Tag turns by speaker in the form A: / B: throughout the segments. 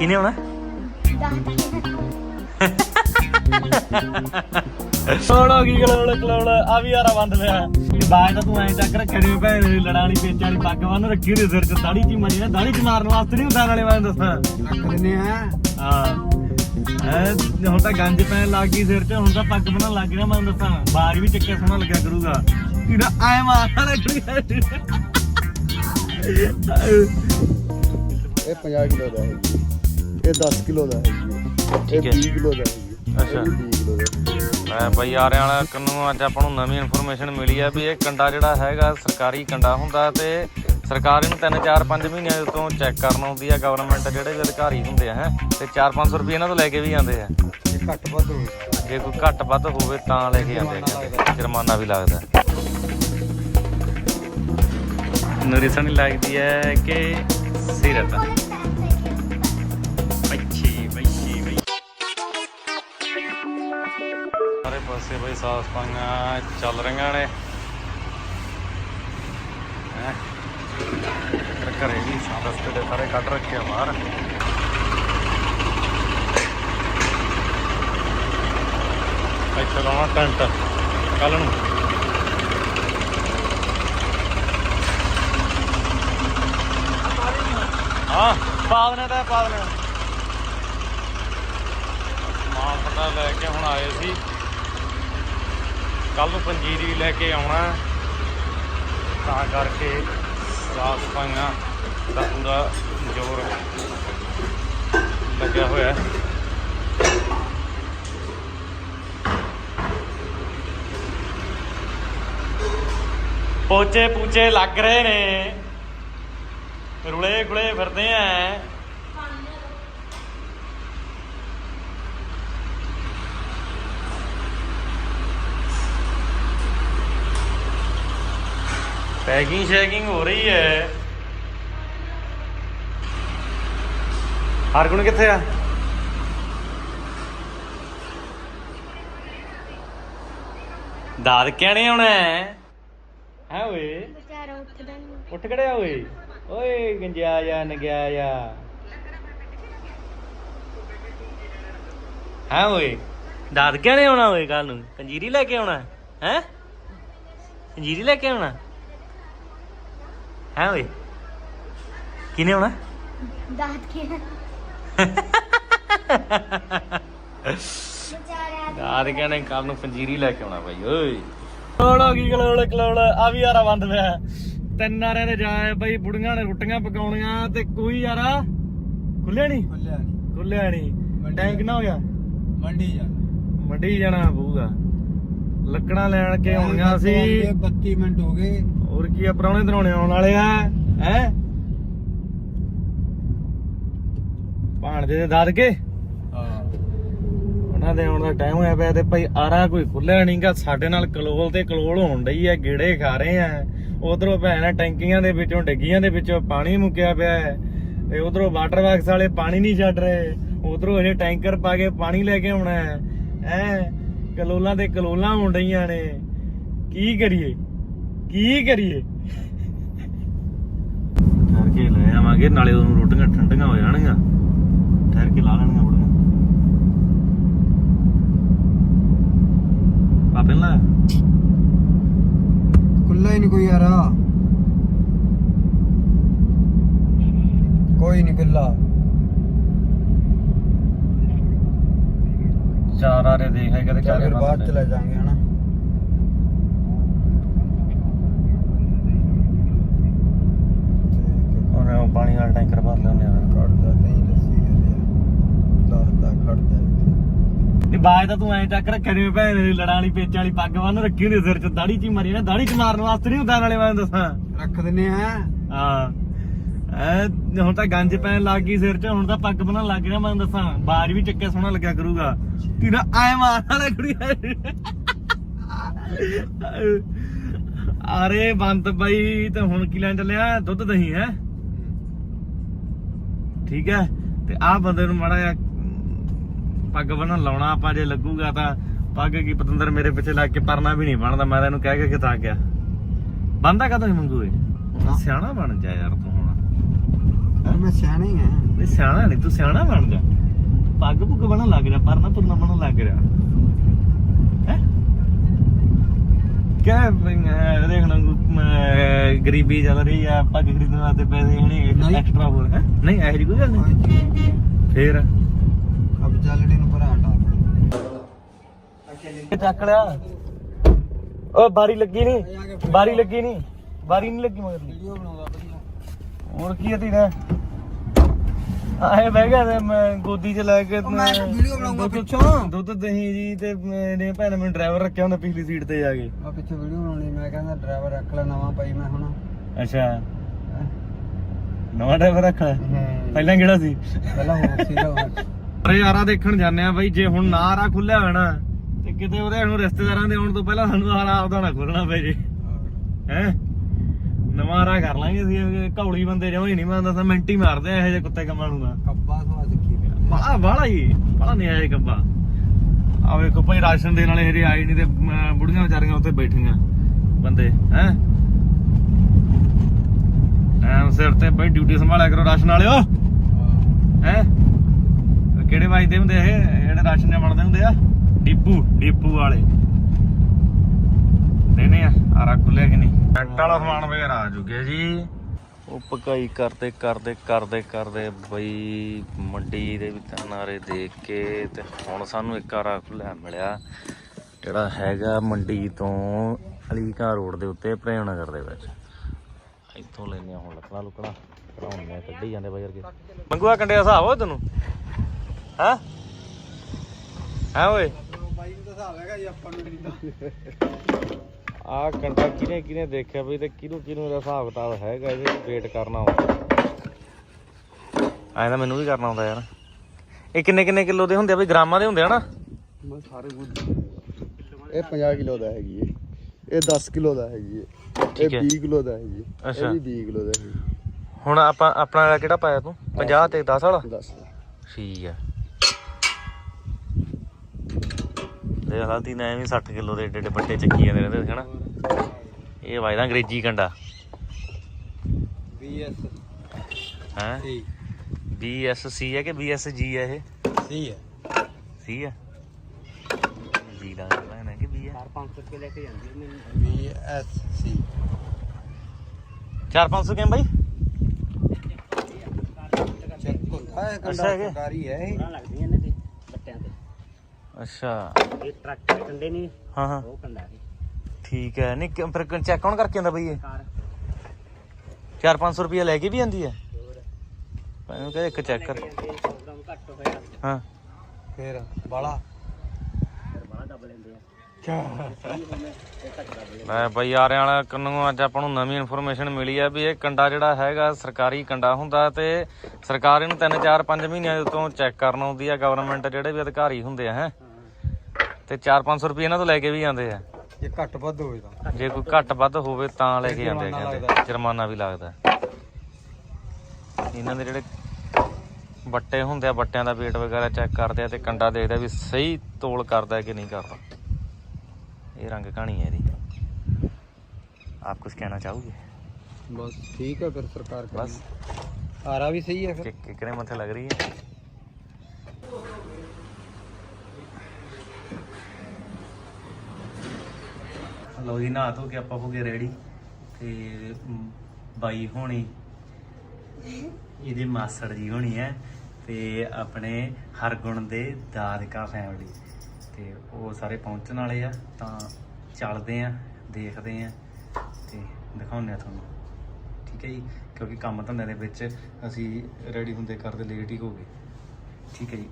A: ਕਿਨੇ ਆਉਣਾ? ਸੋੜੋ ਕੀ ਕਲੋੜ ਕਲੋੜ ਆ ਵੀ ਯਾਰਾ ਬੰਦ ਪਿਆ। ਬਾਜ ਤਾਂ ਤੂੰ ਐਂ ਚੱਕ ਰੱਖਿਆ ਨੇ ਭੈਣ ਦੀ ਲੜਾਣੀ ਪੇਚ ਵਾਲੀ ਪੱਗ ਬੰਨ ਰੱਖੀ ਉਹਦੇ ਸਿਰ 'ਚ ਦਾੜੀ 'ਚ ਮਰੀ ਨਾ ਦਾੜੀ 'ਚ ਮਾਰਨ ਵਾਸਤੇ ਨਹੀਂ ਹੁੰਦਾ ਨਾਲੇ ਮੈਂ ਦੱਸਾਂ।
B: ਰੱਖ ਦਿੰਨੇ ਆ।
A: ਹਾਂ। ਐ ਹੁਣ ਤਾਂ ਗੰਜ ਪੈਣ ਲੱਗ ਗਈ ਸਿਰ 'ਚ ਹੁਣ ਤਾਂ ਪੱਗ ਬੰਨਣ ਲੱਗ ਗਿਆ ਮੈਂ ਦੱਸਾਂ। ਬਾਜ ਵੀ ਚੱਕਿਆ ਸੋਹਣਾ ਲੱਗਿਆ ਕਰੂਗਾ। ਕਿਹੜਾ ਐ ਮਾਰਦਾ ਰੱਖਣੀ
B: ਇਹ 50 ਕਿਲੋ ਦਾ ਹੈ। ਇਹ 10 ਕਿਲੋ ਦਾ ਹੈ ਜੀ। ਇਹ
A: ਠੀਕ ਹੈ।
B: 20 ਕਿਲੋ ਦਾ ਹੈ ਜੀ।
A: ਅੱਛਾ।
B: ਇਹ ਵੀ 20 ਕਿਲੋ ਦਾ
A: ਮੈਂ ਬਈ ਆਰਿਆਂ ਵਾਲਾ ਕੰਨੂ ਅੱਜ ਆਪਾਂ ਨੂੰ ਨਵੀਂ ਇਨਫੋਰਮੇਸ਼ਨ ਮਿਲੀ ਹੈ ਵੀ ਇਹ ਕੰਡਾ ਜਿਹੜਾ ਹੈਗਾ ਸਰਕਾਰੀ ਕੰਡਾ ਹੁੰਦਾ ਤੇ ਸਰਕਾਰ ਇਹਨੂੰ 3 4 5 ਮਹੀਨਿਆਂ ਤੋਂ ਚੈੱਕ ਕਰਨ ਆਉਂਦੀ ਹੈ ਗਵਰਨਮੈਂਟ ਜਿਹੜੇ ਅਧਿਕਾਰੀ ਹੁੰਦੇ ਆ ਹੈ ਤੇ 4 500 ਰੁਪਏ ਇਹਨਾਂ ਤੋਂ ਲੈ ਕੇ ਵੀ ਜਾਂਦੇ ਆ
B: ਇਹ ਘੱਟ ਵੱਧ ਹੋਵੇ
A: ਜੇ ਕੋਈ ਘੱਟ ਵੱਧ ਹੋਵੇ ਤਾਂ ਲੈ ਕੇ ਜਾਂਦੇ ਆ। ਜੁਰਮਾਨਾ ਵੀ ਲੱਗਦਾ ਨਰਿਸਣ ਲੱਗਦੀ ਹੈ ਕਿ ਸਿਰਤ ਪਾਸੇ ਬਈ ਸਾਫ਼ ਸਫਾਈਆਂ ਚੱਲ ਰਹੀਆਂ ਨੇ। ਹੈਂ। ਘਰੇ ਵੀ ਰਸਤੇ ਦੇ ਸਾਰੇ ਕੱਢ ਰੱਖੇ ਆ ਬਾਹਰ। ਇੱਥੇ ਲਾਉਣਾ ਟੈਂਟ ਕੱਲ ਨੂੰ। ਹਾਂ, ਪਾਵਨੇ ਦਾ ਪਾਵਨੇ। ਮਾਂ ਫਟਾ ਲੈ ਕੇ ਹੁਣ ਆਏ ਸੀ। ਕੱਲ ਨੂੰ ਪੰਜੀਰੀ ਲੈ ਕੇ ਆਉਣਾ ਤਾਂ ਕਰਕੇ ਸਾਫ਼ ਸਫਾਈਆਂ ਦਾ ਪੂਰਾ ਜ਼ੋਰ ਲੱਗਿਆ ਹੋਇਆ ਹੈ। ਪੋਚੇ ਪੂਚੇ ਲੱਗ ਰਹੇ ਨੇ। ਰੁਲੇ ਗੁਲੇ ਫਿਰਦੇ ਆ। ਪੈਕਿੰਗ ਸ਼ੈਕਿੰਗ ਹੋ ਰਹੀ ਹੈ। ਹਰਗੁਣ ਕਿੱਥੇ ਆ? ਦਾਦ ਕਹਿਣੇ ਆਉਣਾ ਹੈ ਹੈ ਓਏ?
C: ਵਿਚਾਰਾ ਉੱਠਦਾ ਨਹੀਂ
A: ਉੱਠ ਖੜਿਆ ਓਏ? ਓਏ ਗੰਜਿਆ ਜਾ ਨਗਿਆ ਜਾ। ਹਾਂ ਓਏ? ਦਾਦ ਕਿਹਨੇ ਆਉਣਾ ਓਏ ਕੱਲ ਨੂੰ? ਕੰਜੀਰੀ ਲੈ ਕੇ ਆਉਣਾ? ਹੈ? ਕੰਜੀਰੀ ਲੈ ਕੇ ਆਉਣਾ? ਹਾਂ ਓਏ? ਕਿਨੇ ਆਉਣਾ?
C: ਦਾਤ ਕੇ?
A: ਦਾਦ ਕਹਿੰਦੇ ਕੱਲ ਨੂੰ ਪੰਜੀਰੀ ਲੈ ਕੇ ਆਉਣਾ ਬਾਈ ਓਏ। ਕੋਲੋ ਕੀ ਕਲੋਲ ਕਲੋਲ ਆ ਵੀ ਯਾਰਾ ਬੰਦ ਪਿਆ। ਤਿੰਨ ਆਰਿਆਂ ਦੇ ਜਾਏ ਬਾਈ ਬੁੜੀਆਂ ਨੇ ਰੋਟੀਆਂ ਪਕਾਉਣੀਆਂ ਤੇ ਕੋਈ ਯਾਰਾ ਖੁੱਲਿਆ ਨਹੀਂ
B: ਖੁੱਲਿਆ ਨਹੀਂ
A: ਖੁੱਲਿਆ ਨਹੀਂ ਟਾਈਮ ਕਿੰਨਾ ਹੋ ਗਿਆ?
B: ਮੰਡੀ ਜਾਣਾ।
A: ਮੰਡੀ ਜਾਣਾ ਪਊਗਾ। ਲੱਕੜਾਂ ਲੈਣ ਕੇ ਆਉਣੀਆਂ ਸੀ।
B: 32 ਮਿੰਟ ਹੋ ਗਏ।
A: ਹੋਰ ਕੀ ਆ ਪ੍ਰਾਹੁਣੇ ਧਰਾਉਣੇ ਆਉਣ ਵਾਲੇ ਆ ਹੈ? ਭਾਣਜੇ ਦੇ ਦਾਦਕੇ?
B: ਹਾਂ।
A: ਉਹਨਾਂ ਦੇ ਆਉਣ ਦਾ ਟਾਈਮ ਹੋਇਆ ਪਿਆ ਤੇ ਭਾਈ ਆਰਾ ਕੋਈ ਖੁੱਲਿਆ ਨਹੀਂਗਾ ਸਾਡੇ ਨਾਲ ਕਲੋਲ ਤੇ ਕਲੋਲ ਹੋਣ ਡਈ ਆ ਗੇੜੇ ਖਾ ਰਹੇ ਆ। ਉਧਰੋਂ ਭੈਣ ਟੈਂਕੀਆਂ ਦੇ ਵਿੱਚੋਂ ਡੱਗੀਆਂ ਦੇ ਵਿੱਚੋਂ ਪਾਣੀ ਮੁੱਕਿਆ ਪਿਆ ਹੈ। ਤੇ ਉਧਰੋਂ ਵਾਟਰ ਬਾਕਸ ਵਾਲੇ ਪਾਣੀ ਨਹੀਂ ਛੱਡ ਰਹੇ। ਉਧਰੋਂ ਇਹਨੇ ਟੈਂਕਰ ਪਾ ਕੇ ਪਾਣੀ ਲੈ ਕੇ ਆਉਣਾ ਹੈ। ਐ ਕਲੋਲਾਂ ਤੇ ਕਲੋਲਾਂ ਹੋਣ ਡਈਆਂ ਨੇ। ਕੀ ਕਰੀਏ? ਕੀ ਕਰੀਏ? ਠਹਿਰ ਕੇ ਲੈ ਆਵਾਂਗੇ ਨਾਲੇ ਉਹਨੂੰ ਰੋਟੀਆਂ ਠੰਡੀਆਂ ਹੋ ਜਾਣਗੀਆਂ। ਠਹਿਰ ਕੇ ਲਾ ਲੈਣੀਆਂ ਬੜੀਆਂ ਪਾਪੇ ਲਾ।
B: ਖੁੱਲਾ ਹੀ ਨਹੀਂ ਕੋਈ ਯਾਰ। ਕੋਈ ਨਹੀਂ ਖੁੱਲਾ
A: ਚਾਰ ਆਰੇ ਦੇਖ ਹੈ ਕਦੇ
B: ਚੱਲ ਫਿਰ ਬਾਅਦ ਚ ਲੈ ਜਾਾਂਗੇ ਹਨਾ
A: ਉਹਨੇ ਉਹ ਪਾਣੀ ਵਾਲਾ ਟੈਂਕਰ ਭਰ ਲਿਆਉਂਦੇ ਆ ਫਿਰ
B: ਕੱਢਦਾ ਤੈਂ ਲੱਸੀ ਦੇ ਦੇ ਦੱਸਦਾ ਖੜ ਜਾ ਇੱਥੇ।
A: ਨਹੀਂ ਬਾਜ ਤਾਂ ਤੂੰ ਐਂ ਚੱਕ ਰੱਖਿਆ ਜਿਵੇਂ ਭੈਣ ਦੀ ਲੜਾਣੀ ਪੇਚ ਵਾਲੀ ਪੱਗ ਬੰਨ ਰੱਖੀ ਹੁੰਦੀ ਸਿਰ 'ਚ ਦਾੜੀ 'ਚ ਹੀ ਮਰੀ ਨਾ ਦਾੜੀ 'ਚ ਮਾਰਨ ਵਾਸਤੇ ਨਹੀਂ ਹੁੰਦਾ ਨਾਲੇ ਮੈਂ ਦੱਸਾਂ।
B: ਰੱਖ ਦਿੰਨੇ ਆ।
A: ਹਾਂ। ਐ ਹੁਣ ਤਾਂ ਗੰਜ ਪੈਣ ਲੱਗ ਗਈ ਸਿਰ 'ਚ ਹੁਣ ਤਾਂ ਪੱਗ ਬੰਨਣ ਲੱਗ ਗਿਆ ਮੈਂ ਦੱਸਾਂ। ਬਾਜ ਵੀ ਚੱਕਿਆ ਸੋਹਣਾ ਲੱਗਿਆ ਕਰੂਗਾ। ਕਿਹੜਾ ਐ ਮਾਰਨਾ ਲੈ ਕੁੜੀ ਅਰੇ ਬੰਤ ਬਾਈ ਤੇ ਹੁਣ ਕੀ ਲੈਣ ਚੱਲਿਆ ਦੁੱਧ ਦਹੀਂ ਹੈ? ਠੀਕ ਹੈ। ਤੇ ਆਹ ਬੰਦੇ ਨੂੰ ਮਾੜਾ ਜਿਹਾ ਪੱਗ ਬੰਨਣ ਲਾਉਣਾ ਆਪਾਂ ਜੇ ਲੱਗੂਗਾ ਤਾਂ ਪੱਗ ਕੀ ਪਤੰਦਰ ਮੇਰੇ ਪਿੱਛੇ ਲੱਗ ਕੇ ਪਰਨਾ ਵੀ ਨਹੀਂ ਬਣਦਾ ਮੈਂ ਤਾਂ ਇਹਨੂੰ ਕਹਿ ਕੇ ਕਿਤਾ ਗਿਆ ਬੰਦਾ ਕਦੋਂ ਹੀ ਮੰਗੂ ਇਹ? ਸਿਆਣਾ ਬਣ ਜਾ ਯਾਰ ਤੂੰ ਹੁਣ।
B: ਯਾਰ ਮੈਂ ਸਿਆਣਾ ਹੀ ਆ
A: ਨਹੀਂ ਸਿਆਣਾ ਨਹੀਂ ਤੂੰ ਸਿਆਣਾ ਬਣ ਜਾ। ਪੱਗ ਪੁੱਗ ਬਣਾ ਲੱਗ ਜਾ ਪਰਨਾ ਪੁਰਨਾ ਬਣਾ ਲੱਗ ਜਾ ਹੈ? ਕਿਆ ਦੇਖ ਨਾ ਗਰੀਬੀ ਚੱਲ ਰਹੀ ਆ ਪੱਗ ਖਰੀਦਣ ਵਾਸਤੇ ਪੈਸੇ
B: ਨਹੀਂ।
A: ਐਕਸਟਰਾ ਹੋਰ ਹੈ? ਨਹੀਂ ਇਹੋ ਜਿਹੀ ਕੋਈ ਗੱਲ ਨਹੀਂ। ਫੇਰ?
B: ਅਬ ਚੱਲਣੇ ਨੂੰ ਪਰ ਹਟਾ
A: ਇਹ ਚੱਕ ਲਿਆ। ਓ ਬਾਰੀ ਲੱਗੀ ਨਹੀਂ ਬਾਰੀ ਲੱਗੀ ਨਹੀਂ ਬਾਰੀ ਨਹੀਂ ਲੱਗੀ ਮਗਰ
B: ਵੀਡੀਓ ਬਣਾਉਂਦਾ ਵਧੀਆ।
A: ਹੋਰ ਕੀ હતી ਨਾ ਆਏ ਬਹਿ ਗਿਆ ਤੇ ਮੈਂ ਗੋਦੀ 'ਚ ਲੈ ਕੇ
B: ਉਹ ਮੈਂ
A: ਤੇ
B: ਵੀਡੀਓ ਬਣਾਊਂਗਾ
A: ਦੁੱਧ-
B: ਪਿੱਛੋਂ।
A: ਦੁੱਧ ਦਹੀਂ ਜੀ ਤੇ ਮੇਰੇ ਭੈਣ ਮੈਨੂੰ ਡਰਾਈਵਰ ਰੱਖਿਆ ਹੁੰਦਾ ਪਿਛਲੀ ਸੀਟ ਤੇ ਜਾ ਕੇ।
B: ਆ ਪਿੱਛੇ ਵੀਡੀਓ ਬਣਾਉਣੀ ਮੈਂ ਕਹਿੰਦਾ ਡਰਾਈਵਰ ਰੱਖ ਲੈ ਨਵਾਂ ਪਾਈ ਮੈਂ ਹੁਣ।
A: ਅੱਛਾ। ਨਵਾਂ ਡਰਾਈਵਰ ਰੱਖਣਾ
B: ਹੂੰ।
A: ਪਹਿਲਾਂ ਕਿਹੜਾ ਸੀ?
B: ਪਹਿਲਾਂ ਹੋਰ ਸੀਗਾ
A: ਯਾਰਾ ਦੇਖਣ ਜਾਂਦੇ ਆ ਬਾਈ ਜੇ ਹੁਣ ਨਾ ਆਰਾ ਖੁੱਲਿਆ ਨਾ ਤੇ ਕਿਤੇ ਉਹਦੇ ਨੂੰ ਰਿਸ਼ਤੇਦਾਰਾਂ ਦੇ ਆਉਣ ਤੋਂ ਪਹਿਲਾਂ ਸਾਨੂੰ ਆਰਾ ਆਪਦਾ ਨਾ ਖੋਲਣਾ ਪੈ ਜੇ। ਹੈ? ਨਵਾਂ ਆਰਾ ਕਰ ਲਾਂਗੇ ਅਸੀਂ ਘੌਲੀ ਬੰਦੇ ਹੀ ਨਹੀਂ ਮੰਨਦਾ ਤਾਂ ਮਿੰਟ ਹੀ ਮਾਰਦੇ ਆ ਇਹੋ ਜਿਹੇ ਕੁੱਤੇ ਕੰਮਾਂ ਨੂੰ
B: ਕੱਬਾ ਸਵਾ ਸਿੱਖੀ ਫਿਰਦੇ।
A: ਬਾਲਾ ਬਾਲਾ ਹੀ ਬਾਲਾ ਨਹੀਂ ਆਇਆ ਕੱਬਾ। ਆ ਵੇਖੋ ਭਾਈ ਰਾਸ਼ਨ ਦੇਣ ਵਾਲੇ ਹਰੇ ਆਏ ਨਹੀਂ ਤੇ ਬੁੜੀਆਂ ਵਿਚਾਰੀਆਂ ਉੱਥੇ ਬੈਠੀਆਂ ਬੰਦੇ ਹੈ? ਐਮ ਸਿਰ ਤੇ ਭਾਈ ਡਿਊਟੀ ਸੰਭਾਲਿਆ ਕਰੋ ਰਾਸ਼ਨ ਵਾਲਿਓ।
B: ਹਾਂ।
A: ਕਿਹੜੇ ਵੱਜਦੇ ਹੁੰਦੇ ਇਹ? ਜਿਹੜੇ ਰਾਸ਼ਨ ਦੇ ਬਣਦੇ ਹੁੰਦੇ ਆ? ਡਿਪੂ ਡਿਪੂ ਵਾਲੇ। ਦੇਨੇ ਆ ਆਰਾ ਖੁੱਲਿਆ ਕਿ ਨਹੀਂ? ਟੈਂਟ ਵਾਲਾ ਸਮਾਨ ਵਗੈਰਾ ਆ ਚੁੱਕਿਆ ਜੀ। ਉਹ ਪਕਾਈ ਕਰਦੇ ਕਰਦੇ ਕਰਦੇ ਕਰਦੇ ਬਈ ਮੰਡੀ ਦੇ ਵਿੱਚ ਨਾਰੇ ਦੇਖ ਕੇ ਤੇ ਹੁਣ ਸਾਨੂੰ ਇੱਕ ਆਰਾ ਖੁੱਲਿਆ ਮਿਲਿਆ। ਜਿਹੜਾ ਹੈਗਾ ਮੰਡੀ ਤੋਂ ਅਲੀਕਾ ਰੋਡ ਦੇ ਉੱਤੇ ਪ੍ਰੇਮ ਨਗਰ ਦੇ ਵਿੱਚ। ਇੱਥੋਂ ਲੈਨੇ ਆ ਹੁਣ ਲੱਕੜਾ ਲੁਕੜਾ ਕਢਾਉਣੀਆਂ, ਕੱਢੀ ਜਾਂਦੇ ਬਾਈ ਵਰਗੇ। ਮੰਗੂਆ ਕੰਡੇ ਹਿਸਾਬ ਹੋ ਤੈਨੂੰ? ਹਾਂ? ਹਾਂ ਓਏ।
B: ਬਾਈ ਨੂੰ ਤਾਂ ਹਿਸਾਬ ਹੈਗਾ ਜੀ ਆਪਾਂ ਨੂੰ ਨਹੀਂ
A: ਆ ਕੰਡਾ ਕਿਨੇ ਕਿਨੇ ਦੇਖਿਆ ਬਈ ਤੇ ਕਿਹਨੂੰ ਕਿਹਨੂੰ ਦਾ ਹਿਸਾਬ ਕਿਤਾਬ ਹੈਗਾ ਇਹਦੇ ਵੇਟ ਕਰਨਾ ਹੁੰਦਾ ਐਂ ਤਾਂ ਮੈਨੂੰ ਵੀ ਕਰਨਾ ਹੁੰਦਾ ਯਾਰ। ਇਹ ਕਿੰਨੇ ਕਿੰਨੇ ਕਿਲੋ ਦੇ ਹੁੰਦੇ ਆ ਬਈ? ਗ੍ਰਾਮਾਂ ਦੇ ਹੁੰਦੇ ਆ ਨਾ?
B: ਮੈਂ ਸਾਰੇ ਇਹ 50 ਕਿਲੋ ਦਾ ਹੈਗੀ ਏ। ਇਹ 10 ਕਿਲੋ ਦਾ ਹੈਗੀ ਇਹ
A: ਠੀਕ ਹੈ।
B: 20 ਕਿਲੋ ਦਾ ਹੈਗੀ। ਇਹ ਵੀ 20 ਕਿਲੋ ਦਾ ਹੈਗੀ
A: ਹੁਣ ਆਪਾਂ ਆਪਣਾ ਕਿਹੜਾ ਪਾਇਆ ਤੂੰ? 50 ਤੇ 10 ਵਾਲਾ?
B: 10
A: ਠੀਕ ਆ ਦੇਖ ਲਾ ਤੀ ਨਾ ਐਵੇਂ 60 ਕਿਲੋ ਦੇ ਏਡੇ ਏਡੇ ਵੱਡੇ ਚੱਕੀ ਜਾਂਦੇ ਰਹਿੰਦੇ ਸੀ ਹਨਾ? ਇਹ ਵਾਇਦਾ ਅੰਗਰੇਜ਼ੀ ਕੰਡਾ।
B: BS
A: ਹੈ?
B: ਸੀ।
A: ਹੈ ਕਿ BSG ਹੈ ਇਹ?
B: ਸੀ ਹੈ।
A: ਸੀ ਹੈ? ਜੀ ਦਾ ਲੈਣਾ ਕਿ B ਹੈ।
B: 500 ਰੁਪਏ ਲੈ ਕੇ ਜਾਂਦੀ ਹੈ BSC
A: 4-500 ਕਿਵੇਂ ਬਾਈ?
B: ਚੈੱਕ। ਹੁੰਦਾ ਹੈ
A: ਅੱਛਾ ਹੈਗੇ।
B: ਸਰਕਾਰੀ ਹੈ ਇਹ।
D: ਲੱਗਦੀਆਂ ਨੇ।
A: ਅੱਛਾ।
D: ਇਹ ਟਰੱਕ ਦੇ ਕੰਡੇ ਨਹੀਂ
A: ਹਾਂ ਹਾਂ।
D: ਉਹ ਕੰਡਾ ਹੈ
A: ਠੀਕ ਹੈ। ਨਹੀਂ ਕਿ- ਫਿਰ ਚੈੱਕ ਕੌਣ ਕਰਕੇ ਆਂਦਾ ਬਈ ਇਹ?
D: ਕਾਰ।
A: 4-500 ਰੁਪਏ ਲੈ ਕੇ ਵੀ ਆਂਦੀ ਹੈ? ਮੈਨੂੰ ਕਹਿੰਦੇ ਇੱਕ ਚੈੱਕ ਕਰ।
D: ਪ੍ਰੋਗਰਾਮ ਘੱਟ ਹੋਇਆ।
A: ਹਾਂ।
B: ਫਿਰ ਬਾਲਾ
D: ਫਿਰ ਬਾਹਰ ਦੱਬ ਲੈਂਦੇ ਆ।
A: ਲੈ ਬਈ ਆਰਿਆਂ ਵਾਲਾ ਕੰਨੋਂ ਅੱਜ ਆਪਾਂ ਨੂੰ ਨਵੀਂ ਇਨਫੋਰਮੇਸ਼ਨ ਮਿਲੀ ਹੈ ਵੀ ਇਹ ਕੰਡਾ ਜਿਹੜਾ ਹੈਗਾ ਸਰਕਾਰੀ ਕੰਡਾ ਹੁੰਦਾ ਤੇ ਸਰਕਾਰ ਇਹਨੂੰ 3-4 5 ਮਹੀਨਿਆਂ ਦੇ ਉੱਤੋਂ ਚੈੱਕ ਕਰਨ ਆਉਂਦੀ ਹੈ ਗਵਰਨਮੈਂਟ ਜਿਹੜੇ ਵੀ ਅਧਿਕਾਰੀ ਹੁੰਦੇ ਆ ਹੈ। ਤੇ 4-500 ਰੁਪਏ ਇਹਨਾਂ ਤੋਂ ਲੈ ਕੇ ਵੀ ਜਾਂਦੇ ਆ।
B: ਜੇ ਘੱਟ ਵੱਧ ਹੋਵੇ ਤਾਂ।
A: ਜੇ ਕੋਈ ਘੱਟ ਵੱਧ ਹੋਵੇ ਤਾਂ ਲੈ ਕੇ ਜਾਂਦੇ ਆ
B: ਜੁਰਮਾਨਾ
A: ਕਹਿੰਦੇ।
B: ਲੱਗਦਾ।
A: ਜੁਰਮਾਨਾ ਵੀ ਲੱਗਦਾ। ਇਹਨਾਂ ਦੇ ਜਿਹੜੇ ਬੱਟੇ ਹੁੰਦੇ ਆ ਬੱਟਿਆਂ ਦਾ weight ਵਗੈਰਾ ਚੈੱਕ ਕਰਦੇ ਆ ਤੇ ਕੰਡਾ ਦੇਖਦਾ ਵੀ ਸਹੀ ਤੋਲ ਕਰਦਾ ਕਿ ਨਹੀਂ ਕਰਦਾ। ਇਹ ਰੰਗ ਕਹਾਣੀ ਹੈ ਇਹਦੀ। ਆਪ ਕੁਝ ਕਹਿਣਾ ਚਾਹੋਗੇ?
B: ਬਸ ਠੀਕ ਹੈ ਫਿਰ ਸਰਕਾਰ ਕਰੀ।
A: ਬਸ
B: ਆਰਾ ਵੀ ਸਹੀ ਹੈ ਫਿਰ।
A: ਕਿਕਰੇ ਮੱਥੇ ਲੱਗ ਰਹੀ ਹੈ। ਲਓ ਜੀ, ਨਹਾ ਧੋ ਕੇ ਆਪਾਂ ਹੋ ਗਏ ਰੈਡੀ ਤੇ ਬਾਈ ਹੋਣੀ, ਇਹਦੇ ਮਾਸੜ ਜੀ ਹੋਣੀ ਹੈ ਤੇ ਆਪਣੇ ਹਰਗੁਣ ਦੇ ਦਾਦਕਾ ਫੈਮਿਲੀ ਤੇ ਉਹ ਸਾਰੇ ਪਹੁੰਚਣ ਵਾਲੇ ਆ, ਤਾਂ ਚੱਲਦੇ ਆ, ਦੇਖਦੇ ਆ ਤੇ ਦਿਖਾਉਂਦੇ ਆ ਤੁਹਾਨੂੰ। ਠੀਕ ਹੈ ਜੀ? ਕਿਉਂਕਿ ਕੰਮ ਧੰਦੇ ਦੇ ਵਿੱਚ ਅਸੀਂ ਰੈਡੀ ਹੁੰਦੇ ਕਰਦੇ ਲੇਟ ਹੀ ਹੋ ਗਏ। ਠੀਕ ਹੈ ਜੀ?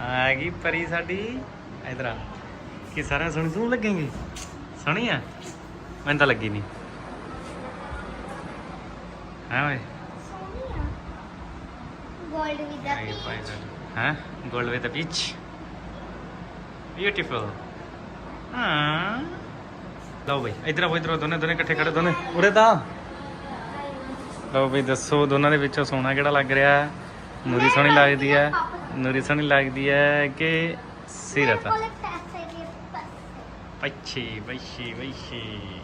A: ਆ ਗਈ ਪਰੀ ਸਾਡੀ। ਇਧਰ ਆ। ਕਿ ਸਾਰਿਆਂ ਸੁਣੀ ਸੁਣ ਲੱਗेंगे ਸੁਣੀ ਆ? ਮੈਨੂੰ ਤਾਂ ਲੱਗੀ ਨਹੀਂ ਹਾਂ ਓਏ?
C: ਗੋਲਡ ਵਿਦ
A: ਆਈ ਭਾਈ ਹਾਂ? ਗੋਲਡ ਵਿਦ ਪੀਚ ਬਿਊਟੀਫੁਲ ਹਾਂ। ਲਓ ਬਈ ਇਧਰ ਆਓ ਇਧਰ ਆਓ, ਦੋਨੇ ਦੋਨੇ ਇਕੱਠੇ ਖੜੇ ਦੋਨੇ। ਉਰੇ ਤਾਂ। ਲਓ ਬਈ ਦੱਸੋ ਦੋਨਾਂ ਦੇ ਵਿੱਚੋਂ ਸੋਨਾ ਕਿਹੜਾ ਲੱਗ ਰਿਹਾ? ਹੈ? ਨੂਰੀ ਸੋਹਣੀ ਲੱਗਦੀ ਹੈ। ਨੂਰੀ ਸੋਹਣੀ ਲੱਗਦੀ ਹੈ ਕਿ ਸੀਰਤ ਪੱਛੀ ਪੱਛੀ ਪੱਛੀ